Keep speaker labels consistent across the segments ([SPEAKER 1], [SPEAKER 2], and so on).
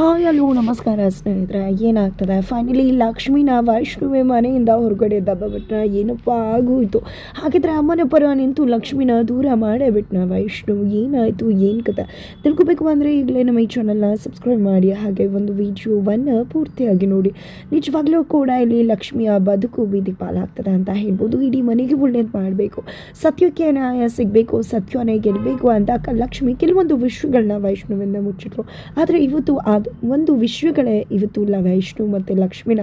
[SPEAKER 1] Hi ಅಲ್ಲೂ ನಮಸ್ಕಾರ ಸ್ನೇಹಿತರೆ. ಏನಾಗ್ತದೆ? ಫೈನಲಿ ಲಕ್ಷ್ಮೀನ ವೈಷ್ಣುವೆ ಮನೆಯಿಂದ ಹೊರಗಡೆ ದಬ್ಬ ಬಿಟ್ನ ಏನಪ್ಪ ಆಗೋಯ್ತು? ಹಾಗಿದ್ರೆ ಅಮ್ಮನ ಪರ ನಿಂತು ಲಕ್ಷ್ಮಿನ ದೂರ ಮಾಡೇ ಬಿಟ್ನ ವೈಷ್ಣು ಏನಾಯಿತು? ಏನು ಕತೆ? ತಿಳ್ಕೊಬೇಕು ಅಂದರೆ ಈಗಲೇ ನಮ್ಮ ಈ ಚಾನಲ್ನ ಸಬ್ಸ್ಕ್ರೈಬ್ ಮಾಡಿ, ಹಾಗೆ ಒಂದು ವಿಡಿಯೋವನ್ನು ಪೂರ್ತಿಯಾಗಿ ನೋಡಿ. ನಿಜವಾಗ್ಲೂ ಕೂಡ ಇಲ್ಲಿ ಲಕ್ಷ್ಮಿಯ ಬದುಕು ಬೀದಿ ಪಾಲಾಗ್ತದೆ ಅಂತ ಹೇಳ್ಬೋದು. ಇಡೀ ಮನೆಗೆ ಒಳ್ಳೇದು ಮಾಡಬೇಕು. ಸತ್ಯಕ್ಕೆ ನ್ಯಾಯ ಸಿಗಬೇಕು, ಸತ್ಯನೇ ಗೆಲ್ಲಬೇಕು ಅಂತ ಲಕ್ಷ್ಮಿ ಕೆಲವೊಂದು ವಿಷಯಗಳನ್ನ ವೈಷ್ಣುವಿಂದ ಮುಚ್ಚಿಟ್ರು. ಆದರೆ ಇವತ್ತು ಅದು ಒಂದು ವಿಶ್ವಗಳೇ ಇವತ್ತು ಲ ವೈಷ್ಣು ಮತ್ತು ಲಕ್ಷ್ಮಿನ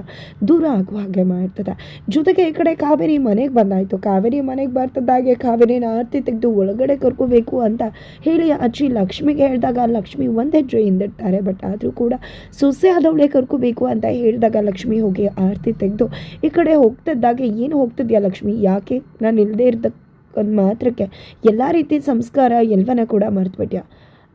[SPEAKER 1] ದೂರ ಆಗುವ ಹಾಗೆ ಮಾಡ್ತದೆ. ಜೊತೆಗೆ ಈ ಕಡೆ ಕಾವೇರಿ ಮನೆಗೆ ಬಂದಾಯಿತು. ಕಾವೇರಿ ಮನೆಗೆ ಬರ್ತದಾಗೆ ಕಾವೇರಿನ ಆರತಿ ತೆಗೆದು ಒಳಗಡೆ ಕರ್ಕೋಬೇಕು ಅಂತ ಹೇಳಿ ಅಜ್ಜಿ ಲಕ್ಷ್ಮಿಗೆ ಹೇಳಿದಾಗ ಲಕ್ಷ್ಮಿ ಒಂದು ಹೆಜ್ಜೆ ಹಿಂದಿಡ್ತಾರೆ ಬಟ್ ಆದರೂ ಕೂಡ ಸೊಸೆ ಆದವಳೆ ಕರ್ಕೋಬೇಕು ಅಂತ ಹೇಳಿದಾಗ ಲಕ್ಷ್ಮಿ ಹೋಗಿ ಆರತಿ ತೆಗೆದು ಈ ಕಡೆ ಹೋಗ್ತಿದ್ದಾಗೆ ಏನು ಹೋಗ್ತಿದ್ಯಾ ಲಕ್ಷ್ಮಿ? ಯಾಕೆ? ನಾನು ಇಲ್ಲದೆ ಇರ್ದ ಮಾತ್ರಕ್ಕೆ ಎಲ್ಲ ರೀತಿ ಸಂಸ್ಕಾರ ಎಲ್ಲವನ್ನ ಕೂಡ ಮರೆತುಬಿಟ್ಯಾ?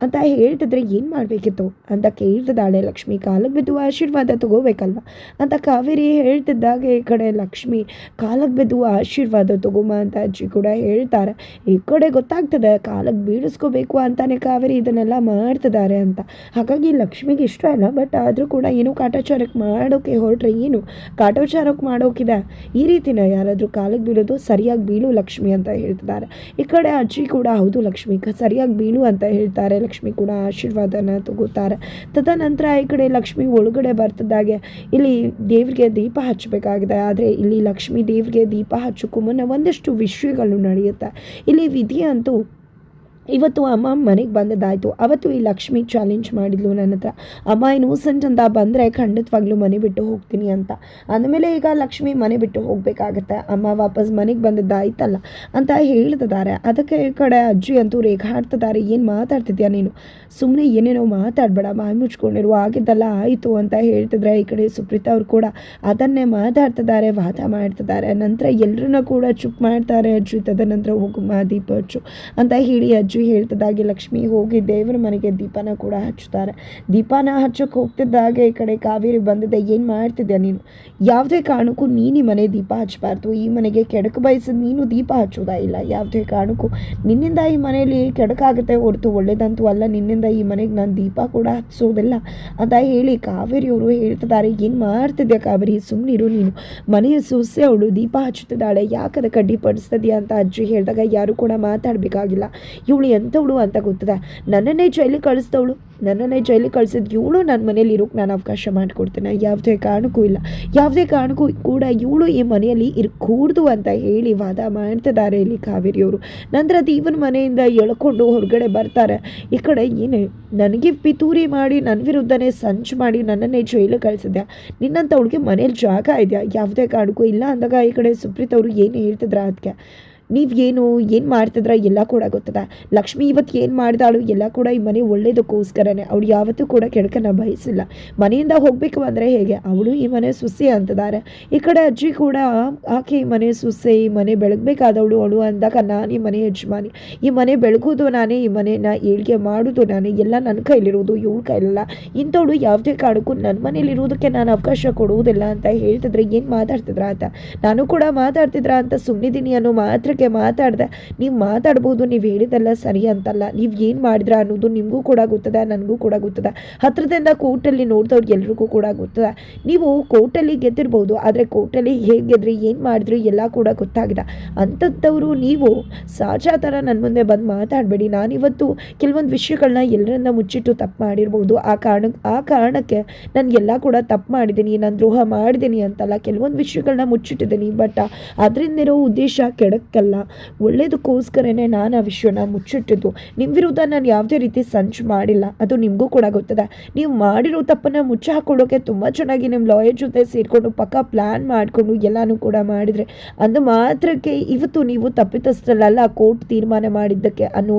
[SPEAKER 1] ಅಂತ ಹೇಳ್ತಿದ್ರೆ ಏನು ಮಾಡಬೇಕಿತ್ತು? ಅಂತ ಕೇಳ್ತಿದ್ದಾಳೆ ಲಕ್ಷ್ಮಿ. ಕಾಲಕ್ಕೆ ಬಿದ್ದು ಆಶೀರ್ವಾದ ತಗೋಬೇಕಲ್ವ? ಅಂತ ಕಾವೇರಿ ಹೇಳ್ತಿದ್ದಾಗ ಈ ಕಡೆ ಲಕ್ಷ್ಮಿ. ಕಾಲಕ್ಕೆ ಬಿದ್ದು ಆಶೀರ್ವಾದ ತಗೋಮ ಅಂತ ಅಜ್ಜಿ ಕೂಡ ಹೇಳ್ತಾರೆ. ಈ ಕಡೆ ಗೊತ್ತಾಗ್ತದೆ ಕಾಲಕ್ಕೆ ಬೀಳಿಸ್ಕೋಬೇಕು ಅಂತಾನೆ ಕಾವೇರಿ ಇದನ್ನೆಲ್ಲ ಮಾಡ್ತಿದ್ದಾರೆ ಅಂತ. ಹಾಗಾಗಿ ಲಕ್ಷ್ಮಿಗೆ ಇಷ್ಟ ಇಲ್ಲ ಬಟ್ ಆದರೂ ಕೂಡ ಏನು ಕಾಟಾಚಾರಕ್ಕೆ ಮಾಡೋಕೆ ಹೊರಟ್ರೆ ಏನು? ಕಾಟಾಚಾರಕ್ಕೆ ಮಾಡೋಕಿದೆ. ಈ ರೀತಿನ ಯಾರಾದರೂ ಕಾಲಕ್ಕೆ ಬೀಳೋದು ಸರಿಯಾಗಿ ಬೀಳು ಲಕ್ಷ್ಮಿ ಅಂತ ಹೇಳ್ತಿದ್ದಾರೆ. ಈ ಕಡೆ ಅಜ್ಜಿ ಕೂಡ, ಹೌದು ಲಕ್ಷ್ಮಿ ಸರಿಯಾಗಿ ಬೀಳು ಅಂತ ಹೇಳ್ತಾರೆ ಲಕ್ಷ್ಮಿ ಕೂಡ ಆಶೀರ್ವಾದನ ತಗೋತಾರೆ. ತದನಂತರ ಈ ಕಡೆ ಲಕ್ಷ್ಮಿ ಒಳಗಡೆ ಬರ್ತದಾಗೆ ಇಲ್ಲಿ ದೇವ್ರಿಗೆ ದೀಪ ಹಚ್ಚಬೇಕಾಗಿದೆ. ಆದರೆ ಇಲ್ಲಿ ಲಕ್ಷ್ಮಿ ದೇವ್ರಿಗೆ ದೀಪ ಹಚ್ಚೋಕ್ಕೂ ಮುನ್ನ ಒಂದಷ್ಟು ವಿಷಯಗಳು ನಡೆಯುತ್ತೆ. ಇಲ್ಲಿ ವಿಧಿ ಅಂತೂ ಇವತ್ತು ಅಮ್ಮ ಮನೆಗೆ ಬಂದದ್ದಾಯಿತು. ಅವತ್ತು ಈ ಲಕ್ಷ್ಮಿ ಚಾಲೆಂಜ್ ಮಾಡಿದ್ಲು ನನ್ನ ಹತ್ರ. ಅಮ್ಮ ಇನ್ನೋಸೆಂಟ್ ಅಂತ ಬಂದರೆ ಖಂಡಿತವಾಗ್ಲೂ ಮನೆ ಬಿಟ್ಟು ಹೋಗ್ತೀನಿ ಅಂತ. ಅಂದಮೇಲೆ ಈಗ ಲಕ್ಷ್ಮಿ ಮನೆ ಬಿಟ್ಟು ಹೋಗಬೇಕಾಗತ್ತೆ. ಅಮ್ಮ ವಾಪಸ್ ಮನೆಗೆ ಬಂದದ್ದಾಯ್ತಲ್ಲ ಅಂತ ಹೇಳ್ತಿದ್ದಾರೆ. ಅದಕ್ಕೆ ಈ ಕಡೆ ಅಜ್ಜಿ ಅಂತೂ ರೇಖಾಡ್ತಿದ್ದಾರೆ. ಏನು ಮಾತಾಡ್ತಿದ್ಯಾ ನೀನು? ಸುಮ್ಮನೆ ಏನೇನೋ ಮಾತಾಡಬೇಡ. ಬಾಯಿ ಮುಚ್ಕೊಂಡಿರು. ಆಗಿದ್ದಲ್ಲ ಆಯಿತು ಅಂತ ಹೇಳ್ತಿದ್ರೆ ಈ ಕಡೆ ಸುಪ್ರೀತಾ ಅವರು ಕೂಡ ಅದನ್ನೇ ಮಾತಾಡ್ತಿದ್ದಾರೆ, ವಾದ ಮಾಡ್ತಿದ್ದಾರೆ. ನಂತರ ಎಲ್ಲರನ್ನ ಕೂಡ ಚುಪ್ ಮಾಡ್ತಾರೆ ಅಜ್ಜಿ. ತದನಂತರ ಹೋಗಮ್ಮ ದೀಪ ಅಂತ ಹೇಳಿ ಅಜ್ಜಿ ಹೇಳ್ತಿದ್ದಾಗೆ ಲಕ್ಷ್ಮಿ ಹೋಗಿ ದೇವರ ಮನೆಗೆ ದೀಪನ ಕೂಡ ಹಚ್ಚುತ್ತಾರೆ. ದೀಪನ ಹಚ್ಚಕ್ಕೆ ಹೋಗ್ತಿದ್ದಾಗೆ ಈ ಕಡೆ ಕಾವೇರಿ ಬಂದಿದೆ. ಏನು ಮಾಡ್ತಿದ್ದೆ ನೀನು? ಯಾವುದೇ ಕಾರಣಕ್ಕೂ ನೀನು ಈ ಮನೆ ದೀಪ ಹಚ್ಚಬಾರ್ದು. ಈ ಮನೆಗೆ ಕೆಡಕು ಬಯಸಿದ ನೀನು ದೀಪ ಹಚ್ಚೋದಾ ಇಲ್ಲ? ಯಾವುದೇ ಕಾರಣಕ್ಕೂ. ನಿನ್ನಿಂದ ಈ ಮನೆಯಲ್ಲಿ ಕೆಡಕಾಗುತ್ತೆ ಹೊರತು ಒಳ್ಳೇದಂತೂ ಅಲ್ಲ. ನಿನ್ನಿಂದ ಈ ಮನೆಗೆ ನಾನು ದೀಪ ಕೂಡ ಹಚ್ಚೋದಿಲ್ಲ. ಅಂತ ಹೇಳಿ ಕಾವೇರಿಯವರು ಹೇಳ್ತಿದ್ದಾರೆ. ಏನು ಮಾಡ್ತಿದ್ದೆ ಕಾವೇರಿ? ಸುಮ್ಮನಿರು ನೀನು. ಮನೆಯ ಸೊಸೆ ಅವಳು ದೀಪ ಹಚ್ಚುತ್ತಿದ್ದಾಳೆ. ಯಾಕದ ಕಡ್ಡಿ ಪಡಿಸ್ತದ್ಯಾ ಅಂತ ಅಜ್ಜಿ ಹೇಳಿದಾಗ ಯಾರು ಕೂಡ ಮಾತಾಡಬೇಕಾಗಿಲ್ಲ. ಇವಳು ಎಂಥವಳು ಅಂತ ಗೊತ್ತದೆ? ನನ್ನನ್ನೇ ಜೈಲಿಗೆ ಕಳಿಸ್ದವಳು. ನನ್ನನ್ನೇ ಜೈಲಿಗೆ ಕಳಿಸಿದ್ ಇವಳು ನನ್ನ ಮನೇಲಿ ಇರೋಕೆ ನಾನು ಅವಕಾಶ ಮಾಡಿಕೊಡ್ತೇನೆ. ಯಾವುದೇ ಕಾರಣಕ್ಕೂ ಇಲ್ಲ. ಯಾವುದೇ ಕಾರಣಕ್ಕೂ ಕೂಡ ಇವಳು ಈ ಮನೆಯಲ್ಲಿ ಇರ್ಕೂಡ್ದು ಅಂತ ಹೇಳಿ ವಾದ ಮಾಡ್ತಿದ್ದಾರೆ ಇಲ್ಲಿ ಕಾವೇರಿಯವರು. ನಂತರ ದೀವನ ಮನೆಯಿಂದ ಎಳ್ಕೊಂಡು ಹೊರಗಡೆ ಬರ್ತಾರೆ. ಈ ಕಡೆ ಏನು, ನನಗೆ ಪಿತೂರಿ ಮಾಡಿ ನನ್ನ ವಿರುದ್ಧನೇ ಸಂಚು ಮಾಡಿ ನನ್ನನ್ನೇ ಜೈಲಿಗೆ ಕಳಿಸಿದ್ಯಾ? ನಿನ್ನಂಥವಳಿಗೆ ಮನೇಲಿ ಜಾಗ ಇದೆಯಾ? ಯಾವುದೇ ಕಾರಣಕ್ಕೂ ಇಲ್ಲ ಅಂದಾಗ ಈ ಕಡೆ ಸುಪ್ರೀತ್ ಅವರು ಏನು ಹೇಳ್ತಿದ್ರ ಅದಕ್ಕೆ ನೀವು ಏನು ಏನು ಮಾಡ್ತಿದ್ರ? ಎಲ್ಲ ಕೂಡ ಗೊತ್ತದ. ಲಕ್ಷ್ಮಿ ಇವತ್ತು ಏನು ಮಾಡಿದಾಳು? ಎಲ್ಲ ಕೂಡ ಈ ಮನೆ ಒಳ್ಳೇದಕ್ಕೋಸ್ಕರನೇ. ಅವಳು ಯಾವತ್ತೂ ಕೂಡ ಕೆಡಕನ್ನ ಬಯಸಿಲ್ಲ. ಮನೆಯಿಂದ ಹೋಗಬೇಕು ಅಂದರೆ ಹೇಗೆ? ಅವಳು ಈ ಮನೆ ಸುಸ್ಸೆ ಅಂತಿದ್ದಾರೆ ಈ ಕಡೆ ಅಜ್ಜಿ ಕೂಡ, ಆಕೆ ಈ ಮನೆ ಸುಸೆ ಈ ಮನೆ ಬೆಳಗಬೇಕಾದವಳು ಅವಳು ಅಂದಾಗ, ನಾನು ಈ ಮನೆ ಯಜಮಾನಿ. ಈ ಮನೆ ಬೆಳಗೋದು ನಾನೇ, ಈ ಮನೆನ ಏಳಿಗೆ ಮಾಡೋದು ನಾನೇ. ಎಲ್ಲ ನನ್ನ ಕೈಲಿರೋದು, ಇವಳ ಕೈಲಿಲ್ಲ. ಇಂಥವಳು ಯಾವುದೇ ಕಾರಣಕ್ಕೂ ನನ್ನ ಮನೇಲಿರೋದಕ್ಕೆ ನಾನು ಅವಕಾಶ ಕೊಡುವುದಿಲ್ಲ ಅಂತ ಹೇಳ್ತಿದ್ರೆ ಏನು ಮಾತಾಡ್ತಿದ್ರ ಅಂತ ನಾನು ಕೂಡ ಮಾತಾಡ್ತಿದ್ರ ಅಂತ ಸುಮ್ಮನಿದ್ದೀನಿ ಅನ್ನೋ ಮಾತ್ರಕ್ಕೆ ಮಾತಾಡಿದೆ. ನೀವು ಮಾತಾಡ್ಬೋದು, ನೀವು ಹೇಳಿದೆಲ್ಲ ಸರಿ ಅಂತಲ್ಲ. ನೀವು ಏನು ಮಾಡಿದ್ರ ಅನ್ನೋದು ನಿಮಗೂ ಕೂಡ ಗೊತ್ತದೆ, ನನಗೂ ಕೂಡ ಗೊತ್ತದ. ಹತ್ರದಿಂದ ಕೋರ್ಟಲ್ಲಿ ನೋಡಿದವ್ರಿಗೆ ಎಲ್ರಿಗೂ ಕೂಡ ಗೊತ್ತದೆ. ನೀವು ಕೋರ್ಟಲ್ಲಿ ಗೆದ್ದಿರ್ಬೋದು, ಆದರೆ ಕೋರ್ಟಲ್ಲಿ ಹೇಗೆ ಗೆದ್ರಿ, ಏನು ಮಾಡಿದ್ರಿ ಎಲ್ಲ ಕೂಡ ಗೊತ್ತಾಗಿದೆ ಅಂಥದ್ದವರು ನೀವು ಸಹಜ ಥರ ನನ್ನ ಮುಂದೆ ಬಂದು ಮಾತಾಡಬೇಡಿ. ನಾನಿವತ್ತು ಕೆಲವೊಂದು ವಿಷಯಗಳನ್ನ ಎಲ್ಲರನ್ನ ಮುಚ್ಚಿಟ್ಟು ತಪ್ಪು ಮಾಡಿರ್ಬೋದು. ಆ ಕಾರಣ, ಆ ಕಾರಣಕ್ಕೆ ನಾನು ಕೂಡ ತಪ್ಪು ಮಾಡಿದ್ದೀನಿ, ನಾನು ದ್ರೋಹ ಮಾಡಿದ್ದೀನಿ ಅಂತಲ್ಲ. ಕೆಲವೊಂದು ವಿಷಯಗಳನ್ನ ಮುಚ್ಚಿಟ್ಟಿದ್ದೀನಿ. ಬಟ್ ಅದರಿಂದಿರೋ ಉದ್ದೇಶ ಕೆಡಕ್ಕಲ್ಲ ಒಳ್ಳೇದಕ್ಕೋಸ್ಕರನೇ ನಾನು ಆ ವಿಷಯನ ಮುಚ್ಚಿಟ್ಟಿದ್ದು. ನಿಮ್ಮ ವಿರುದ್ಧ ನಾನು ಯಾವುದೇ ರೀತಿ ಸಂಚು ಮಾಡಿಲ್ಲ. ಅದು ನಿಮಗೂ ಕೂಡ ಗೊತ್ತದೆ. ನೀವು ಮಾಡಿರೋ ತಪ್ಪನ್ನು ಮುಚ್ಚ ಹಾಕೊಳ್ಳೋಕೆ ತುಂಬ ಚೆನ್ನಾಗಿ ನಿಮ್ಮ ಲಾಯರ್ ಜೊತೆ ಸೇರಿಕೊಂಡು ಪಕ್ಕ ಪ್ಲ್ಯಾನ್ ಮಾಡಿಕೊಂಡು ಎಲ್ಲನೂ ಕೂಡ ಮಾಡಿದರೆ, ಅದು ಮಾತ್ರಕ್ಕೆ ಇವತ್ತು ನೀವು ತಪ್ಪಿತಸ್ಥರಲ್ಲ ಕೋರ್ಟ್ ತೀರ್ಮಾನ ಮಾಡಿದ್ದಕ್ಕೆ ಅನ್ನೋ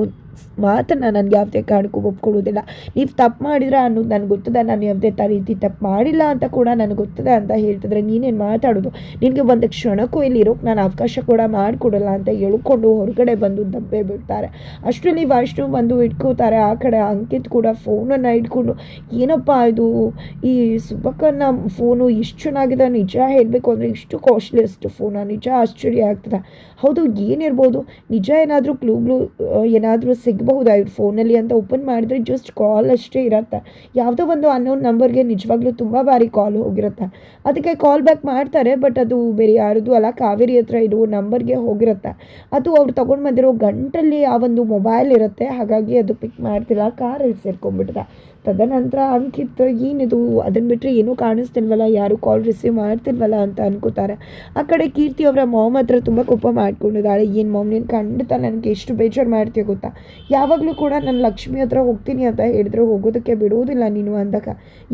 [SPEAKER 1] ಮಾತನ್ನು ನನಗೆ ಯಾವುದೇ ಕಾರಣಕ್ಕೂ ಒಪ್ಕೊಳ್ಳೋದಿಲ್ಲ ನೀವು ತಪ್ಪು ಮಾಡಿದ್ರೆ ಅನ್ನೋದು ನನಗೆ ಗೊತ್ತದೆ, ನಾನು ಯಾವುದೇ ತ, ರೀತಿ ತಪ್ಪು ಮಾಡಿಲ್ಲ ಅಂತ ಕೂಡ ನನಗೆ ಗೊತ್ತದೆ ಅಂತ ಹೇಳ್ತಿದ್ರೆ ನೀನೇನು ಮಾತಾಡೋದು? ನಿನಗೆ ಒಂದು ಕ್ಷಣಕ್ಕೂ ಇಲ್ಲಿ ಇರೋಕ್ಕೆ ನಾನು ಅವಕಾಶ ಕೂಡ ಮಾಡಿಕೊಡಲ್ಲ ಅಂತ ಹೇಳ್ಕೊಂಡು ಹೊರಗಡೆ ಬಂದು ದಬ್ಬೆ ಬಿಡ್ತಾರೆ. ಅಷ್ಟರಲ್ಲಿ ಅಷ್ಟು ಬಂದು ಇಟ್ಕೋತಾರೆ, ಆ ಕಡೆ ಅಂಕಿತ್ ಕೂಡ ಫೋನನ್ನು ಇಟ್ಕೊಂಡು ಏನಪ್ಪ ಇದು? ಈ ಸುಬ್ಬಕ್ಕನ ಫೋನು ಇಷ್ಟು ಚೆನ್ನಾಗಿದೆ, ನಿಜ ಹೇಳಬೇಕು ಅಂದರೆ ಇಷ್ಟು ಕಾಸ್ಟ್ಲಿಯಸ್ಟ್ ಫೋನ? ನಿಜ ಆಶ್ಚರ್ಯ ಆಗ್ತದೆ. ಹೌದು, ಏನಿರ್ಬೋದು? ನಿಜ ಏನಾದರೂ ಕ್ಲೂಗ್ಲು ಏನಾದರೂ ಸಿಗಬಹುದಾ ಇವ್ರ ಫೋನಲ್ಲಿ ಅಂತ ಓಪನ್ ಮಾಡಿದ್ರೆ ಜಸ್ಟ್ ಕಾಲ್ ಅಷ್ಟೇ ಇರುತ್ತೆ. ಯಾವುದೋ ಒಂದು ಅನ್ನೋನ್ ನಂಬರ್ಗೆ ನಿಜವಾಗ್ಲೂ ತುಂಬ ಬಾರಿ ಕಾಲ್ ಹೋಗಿರುತ್ತೆ. ಅದಕ್ಕೆ ಕಾಲ್ ಬ್ಯಾಕ್ ಮಾಡ್ತಾರೆ ಬಟ್ ಅದು ಬೇರೆ ಯಾರದು ಅಲ್ಲ. ಕಾವೇರಿ ಹತ್ರ ಇರೋ ನಂಬರ್ಗೆ ಹೋಗಿರುತ್ತೆ. ಅದು ಅವ್ರು ತೊಗೊಂಡು ಬಂದಿರೋ ಗಂಟಲ್ಲಿ ಆ ಒಂದು ಮೊಬೈಲ್ ಇರುತ್ತೆ. ಹಾಗಾಗಿ ಅದು ಪಿಕ್ ಮಾಡ್ತಿಲ್ಲ. ಕಾರಲ್ಲಿ ಸೇರ್ಕೊಂಡ್ಬಿಟ್ಟಿದೆ ತದನಂತರ ಅಂಕಿತ್ ಏನಿದು ಅದನ್ನು ಬಿಟ್ಟರೆ ಏನೂ ಕಾಣಿಸ್ತಿಲ್ವಲ್ಲ? ಯಾರು ಕಾಲ್ ರಿಸೀವ್ ಮಾಡ್ತಿಲ್ವಲ್ಲ ಅಂತ ಅನ್ಕೋತಾರೆ. ಆ ಕಡೆ ಕೀರ್ತಿ ಅವರ ಮಾಮ್ ಹತ್ರ ತುಂಬ ಕೋಪ ಮಾಡ್ಕೊಂಡಿದ್ದಾಳೆ. ಏನು ಮಾಮ್ ನೀನು ಖಂಡಿತ ನನಗೆ ಎಷ್ಟು ಬೇಜಾರು ಮಾಡ್ತೀಯ ಗೊತ್ತಾ? ಯಾವಾಗಲೂ ಕೂಡ ನಾನು ಲಕ್ಷ್ಮಿ ಹತ್ರ ಹೋಗ್ತೀನಿ ಅಂತ ಹೇಳಿದ್ರೆ ಹೋಗೋದಕ್ಕೆ ಬಿಡುವುದಿಲ್ಲ ನೀನು ಅಂದಾಗ.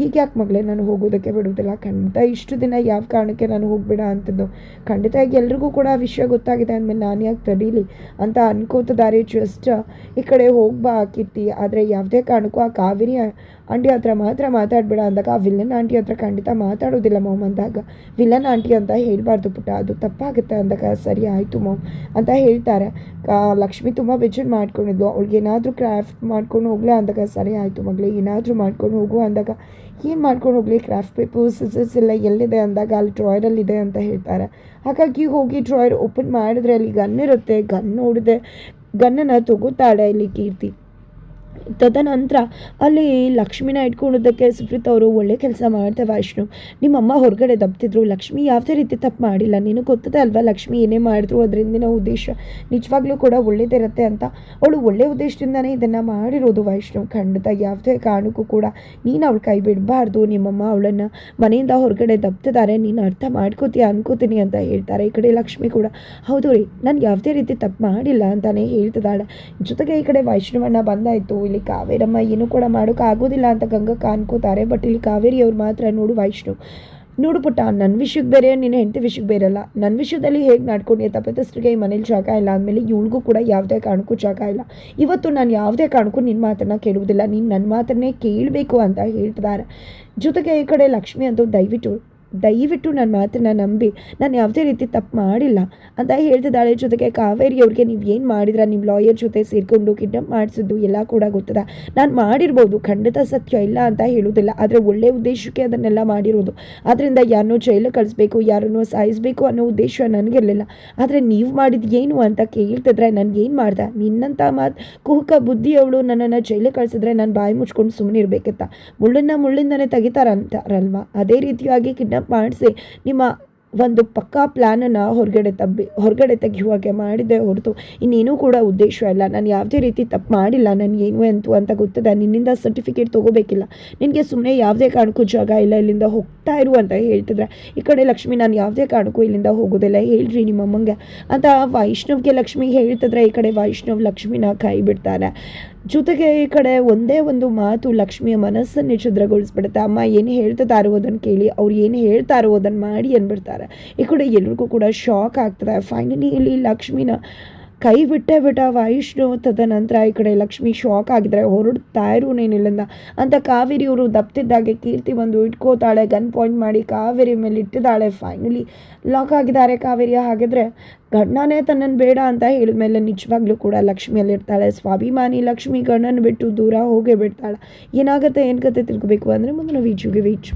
[SPEAKER 1] ಈಗ ಯಾಕೆ ಮಗಳೇ, ನಾನು ಹೋಗೋದಕ್ಕೆ ಬಿಡುವುದಿಲ್ಲ? ಖಂಡಿತ ಇಷ್ಟು ದಿನ ಯಾವ ಕಾರಣಕ್ಕೆ ನಾನು ಹೋಗ್ಬೇಡ ಅಂತದ್ದು ಖಂಡಿತ ಈಗ ಎಲ್ರಿಗೂ ಕೂಡ ಆ ವಿಷಯ ಗೊತ್ತಾಗಿದೆ ಅಂದಮೇಲೆ ನಾನು ಯಾಕೆ ತಡೀಲಿ ಅಂತ ಅನ್ಕೋತಿದ್ದಾರೆ. ಜಸ್ಟ್ ಈ ಕಡೆ ಹೋಗ್ಬಾ ಕೀರ್ತಿ. ಆದರೆ ಯಾವುದೇ ಕಾರಣಕ್ಕೂ ಆ ಕಾವೇರಿ ಆಂಟಿ ಹತ್ರ ಮಾತ್ರ ಮಾತಾಡಬೇಡ ಅಂದಾಗ ಆ ವಿಲನ್ ಆಂಟಿ ಹತ್ರ ಖಂಡಿತ ಮಾತಾಡೋದಿಲ್ಲ ಮಾಮ್ ಅಂದಾಗ ವಿಲನ್ ಆಂಟಿ ಅಂತ ಹೇಳಬಾರ್ದು ಪುಟ್ಟ, ಅದು ತಪ್ಪಾಗುತ್ತೆ ಅಂದಾಗ, ಸರಿ ಆಯಿತು ಮಾಮ್ ಅಂತ ಹೇಳ್ತಾರೆ. ಲಕ್ಷ್ಮಿ ತುಂಬ ಬೇಜಾರು ಮಾಡ್ಕೊಂಡಿದ್ಲು. ಅವಳಿಗೆ ಏನಾದರೂ ಕ್ರಾಫ್ಟ್ ಮಾಡ್ಕೊಂಡು ಹೋಗ್ಲಾ ಅಂದಾಗ, ಸರಿ ಆಯಿತು ಮಗಳೇ, ಏನಾದರೂ ಮಾಡ್ಕೊಂಡು ಹೋಗು ಅಂದಾಗ, ಏನು ಮಾಡ್ಕೊಂಡು ಹೋಗಲಿ ಕ್ರಾಫ್ಟ್ ಪೇಪರ್ ಸಿಸಸ್ ಎಲ್ಲ ಎಲ್ಲಿದೆ? ಅಂದಾಗ, ಅಲ್ಲಿ ಡ್ರಾಯರಲ್ಲಿದೆ ಅಂತ ಹೇಳ್ತಾರೆ. ಹಾಗಾಗಿ ಹೋಗಿ ಡ್ರಾಯರ್ ಓಪನ್ ಮಾಡಿದ್ರೆ ಅಲ್ಲಿ ಗನ್ ಇರುತ್ತೆ, ಗನ್ ನೋಡಿದೆ ಗನ್ನನ್ನು ತಗೋತಾಳೆ ಇಲ್ಲಿ ಕೀರ್ತಿ. ತದನಂತರ ಅಲ್ಲಿ ಲಕ್ಷ್ಮಿನ ಇಟ್ಕೊಂಡಿದ್ದಕ್ಕೆ ಸುಪ್ರೀತ್ ಅವರು ಒಳ್ಳೆ ಕೆಲಸ ಮಾಡ್ತಾರೆ ವೈಷ್ಣು. ನಿಮ್ಮಮ್ಮ ಹೊರಗಡೆ ದಬ್ತಿದ್ರು. ಲಕ್ಷ್ಮಿ ಯಾವುದೇ ರೀತಿ ತಪ್ಪು ಮಾಡಿಲ್ಲ. ನಿನಗೆ ಗೊತ್ತದೆ ಅಲ್ವಾ ಲಕ್ಷ್ಮಿ ಏನೇ ಮಾಡಿದ್ರು? ಅದರಿಂದಿನ ಉದ್ದೇಶ ನಿಜವಾಗ್ಲೂ ಕೂಡ ಒಳ್ಳೇದಿರುತ್ತೆ ಅಂತ. ಅವಳು ಒಳ್ಳೆ ಉದ್ದೇಶದಿಂದನೇ ಇದನ್ನು ಮಾಡಿರೋದು ವೈಷ್ಣು. ಖಂಡಿತ ಯಾವುದೇ ಕಾರಣಕ್ಕೂ ಕೂಡ ನೀನು ಅವಳು ಕೈ ಬಿಡಬಾರ್ದು. ನಿಮ್ಮಮ್ಮ ಅವಳನ್ನು ಮನೆಯಿಂದ ಹೊರಗಡೆ ದಬ್ತಿದ್ದಾರೆ. ನೀನು ಅರ್ಥ ಮಾಡ್ಕೋತೀಯ, ಅನ್ಕೋತೀನಿ ಅಂತ ಹೇಳ್ತಾರೆ. ಈ ಕಡೆ ಲಕ್ಷ್ಮಿ ಕೂಡ, ಹೌದು ರೀ ನಾನು ಯಾವುದೇ ರೀತಿ ತಪ್ಪು ಮಾಡಿಲ್ಲ ಅಂತಲೇ ಹೇಳ್ತಿದ್ದಾಳೆ. ಜೊತೆಗೆ ಈ ಕಡೆ ವೈಷ್ಣವಣ್ಣ ಬಂದಾಯಿತು. ಇಲ್ಲಿ ಕಾವೇರಮ್ಮ ಏನೂ ಕೂಡ ಮಾಡೋಕೆ ಆಗೋದಿಲ್ಲ ಅಂತ ಗಂಗಕ್ಕ ಅನ್ಕೋತಾರೆ ಬಟ್ ಇಲ್ಲಿ ಕಾವೇರಿ ಅವ್ರು ಮಾತ್ರ ನೋಡು ವೈಷ್ಣು. ನೋಡು ಪುಟ್ಟ ನನ್ನ ವಿಷಯಕ್ಕೆ ಬೇರೆ, ನಿನ್ನ ಹೆಂಡತಿ ವಿಷಯಕ್ಕೆ ಬೇರೆಲ್ಲ ನನ್ನ ವಿಷಯದಲ್ಲಿ ಹೇಗೆ ನಡ್ಕೊಂಡು ತಪ್ಪಿತಸ್ತ್ರಿಗೆ ಈ ಮನೇಲಿ ಜಾಗ ಇಲ್ಲ. ಆದಮೇಲೆ ಇವಳಿಗೂ ಕೂಡ ಯಾವುದೇ ಕಾರಣಕ್ಕೂ ಜಾಗ ಇಲ್ಲ. ಇವತ್ತು ನಾನು ಯಾವುದೇ ಕಾರಣಕ್ಕೂ ನಿನ್ನ ಮಾತನ್ನು ಕೇಳುವುದಿಲ್ಲ. ನೀನು ನನ್ನ ಮಾತನ್ನೇ ಕೇಳಬೇಕು ಅಂತ ಹೇಳ್ತಿದ್ದಾರೆ. ಜೊತೆಗೆ ಈ ಕಡೆ ಲಕ್ಷ್ಮಿ ಅಂತೂ ದಯವಿಟ್ಟು ದಯವಿಟ್ಟು ನನ್ನ ಮಾತನ್ನು ನಂಬಿ. ನಾನು ಯಾವುದೇ ರೀತಿ ತಪ್ಪು ಮಾಡಿಲ್ಲ. ಅಂತ ಹೇಳ್ತಿದ್ದಾಳೆ ಜೊತೆಗೆ ಕಾವೇರಿ ಅವ್ರಿಗೆ ನೀವು ಏನು ಮಾಡಿದ್ರ? ನಿಮ್ಮ ಲಾಯರ್ ಜೊತೆ ಸೇರಿಕೊಂಡು ಕಿಡ್ನಪ್ ಮಾಡಿಸಿದ್ದು ಎಲ್ಲ ಕೂಡ ಗೊತ್ತದ. ನಾನು ಮಾಡಿರ್ಬೋದು, ಖಂಡಿತ ಸತ್ಯ ಇಲ್ಲ ಅಂತ ಹೇಳೋದಿಲ್ಲ ಆದರೆ ಒಳ್ಳೆ ಉದ್ದೇಶಕ್ಕೆ ಅದನ್ನೆಲ್ಲ ಮಾಡಿರೋದು. ಆದ್ದರಿಂದ ಯಾರನ್ನೂ ಜೈಲು ಕಳಿಸ್ಬೇಕು, ಯಾರನ್ನೋ ಸಾಯಿಸಬೇಕು ಅನ್ನೋ ಉದ್ದೇಶ ನನಗಿರಲಿಲ್ಲ. ಆದರೆ ನೀವು ಮಾಡಿದ ಏನು ಅಂತ ಕೇಳ್ತಿದ್ರೆ ನನಗೇನು ಮಾಡ್ದೆ? ನಿನ್ನಂಥ ಮಾತು ಕುಹುಕ ಬುದ್ಧಿಯವಳು ನನ್ನನ್ನು ಜೈಲು ಕಳಿಸಿದ್ರೆ ನಾನು ಬಾಯಿ ಮುಚ್ಕೊಂಡು ಸುಮ್ಮನೆ ಇರಬೇಕಿತ್ತ ಮುಳ್ಳನ್ನು ಮುಳ್ಳಿಂದನೇ ತೆಗಿತಾರಂತಾರಲ್ವ? ಅದೇ ರೀತಿಯಾಗಿ ಕಿಡ್ನಾಪ್ ಮಾಡಿಸಿ ನಿಮ್ಮ ಒಂದು ಪಕ್ಕಾ ಪ್ಲ್ಯಾನನ್ನು ಹೊರಗಡೆ ತಬ್ಬಿ, ಹೊರಗಡೆ ತೆಗೆಯುವಾಗೆ ಮಾಡಿದೆ ಹೊರತು ಇನ್ನೇನೂ ಕೂಡ ಉದ್ದೇಶ ಇಲ್ಲ. ನಾನು ಯಾವುದೇ ರೀತಿ ತಪ್ಪು ಮಾಡಿಲ್ಲ. ನನಗೇನು ಅಂತು ಅಂತ ಗೊತ್ತದೆ. ನಿನ್ನಿಂದ ಸರ್ಟಿಫಿಕೇಟ್ ತೊಗೋಬೇಕಿಲ್ಲ. ನಿನಗೆ ಸುಮ್ಮನೆ ಯಾವುದೇ ಕಾರಣಕ್ಕೂ ಜಾಗ ಇಲ್ಲ. ಇಲ್ಲಿಂದ ಹೋಗ್ತಾ ಇರು ಅಂತ ಹೇಳ್ತಿದ್ರೆ, ಈ ಕಡೆ ಲಕ್ಷ್ಮಿ, ನಾನು ಯಾವುದೇ ಕಾರಣಕ್ಕೂ ಇಲ್ಲಿಂದ ಹೋಗೋದಿಲ್ಲ. ಹೇಳ್ರಿ ನಿಮ್ಮ ಅಮ್ಮಂಗೆ. ಅಂತ ವೈಷ್ಣವ್ಗೆ ಲಕ್ಷ್ಮಿ ಹೇಳ್ತಿದ್ರೆ, ಈ ಕಡೆ ವೈಷ್ಣವ್ ಲಕ್ಷ್ಮಿನ ಕೈ ಬಿಡ್ತಾರೆ ಜೊತೆಗೆ ಈ ಕಡೆ ಒಂದೇ ಒಂದು ಮಾತು ಲಕ್ಷ್ಮಿಯ ಮನಸ್ಸನ್ನು ಛಿದ್ರಗೊಳಿಸ್ಬಿಡುತ್ತೆ ಅಮ್ಮ ಏನು ಹೇಳ್ತಾ ಅದನ್ನು ಕೇಳಿ, ಅವ್ರು ಏನು ಹೇಳ್ತಾ ಅದನ್ನು ಮಾಡಿ ಅಂದ್ಬಿಡ್ತಾರೆ. ಈ ಕಡೆ ಎಲ್ರಿಗೂ ಕೂಡ ಶಾಕ್ ಆಗ್ತದೆ. ಫೈನಲಿ ಇಲ್ಲಿ ಲಕ್ಷ್ಮಿನ ಕೈ ಬಿಟ್ಟೇ ಬಿಟ್ಟ ವೈಷ್ಣು ತದನಂತರ ಈ ಕಡೆ ಲಕ್ಷ್ಮಿ ಶಾಕ್ ಆಗಿದ್ರೆ ಹೊರಡ್ತಾ ಇರು, ನೀನು ಇಲ್ಲಿಂದ. ಅಂತ ಕಾವೇರಿ ಅವರು ದಪ್ತಿದ್ದಾಗೆ ಕೀರ್ತಿ ಬಂದು ಇಟ್ಕೋತಾಳೆ ಗನ್ ಪಾಯಿಂಟ್ ಮಾಡಿ ಕಾವೇರಿ ಮೇಲೆ ಇಟ್ಟಿದ್ದಾಳೆ. ಫೈನಲಿ ಲಾಕ್ ಆಗಿದ್ದಾರೆ ಕಾವೇರಿ ಹಾಗಿದ್ರೆ ಗಂಡನೇ ತನ್ನನ್ನು ಬೇಡ ಅಂತ ಹೇಳಿದ ಮೇಲೆ ನಿಜವಾಗ್ಲೂ ಕೂಡ ಲಕ್ಷ್ಮಿಯಲ್ಲಿರ್ತಾಳೆ ಸ್ವಾಭಿಮಾನಿ ಲಕ್ಷ್ಮಿ ಗಂಡನ ಬಿಟ್ಟು ದೂರ ಹೋಗೇ ಬಿಡ್ತಾಳೆ. ಏನಾಗುತ್ತೆ, ಏನು ಕತೆ ತಿಳ್ಕೊಬೇಕು ಅಂದರೆ ಮುಂದಿನ ವೀಡಿಯೋಗೆ ವೀಚ್